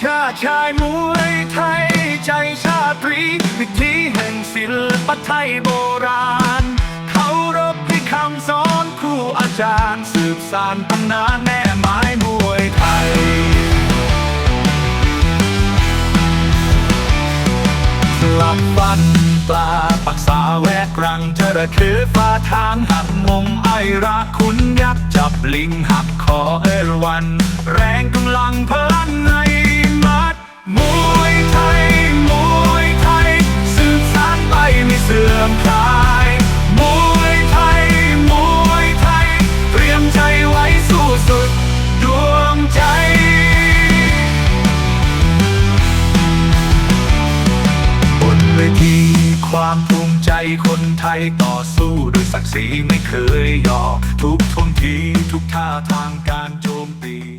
ชาชายมวยไทย ใจชาตรี วิธีแห่งศิลปไทยโบราณเขารบที่คำสอนครูอาจารย์ สืบสานตำนานแม่ไม้มวยไทยสลับฟันปลาปักษาแวกรังจระเข้ฟ้าทางหักมงไอรักคุณยักษ์จับลิงหักคอเอรวัน แรงกำลังพลัน ทีความภูมิใจคนไทยต่อสู้ด้วยศักดิ์ศรีไม่เคยยอมทุกทนทีทุกท่าทางการโจมตี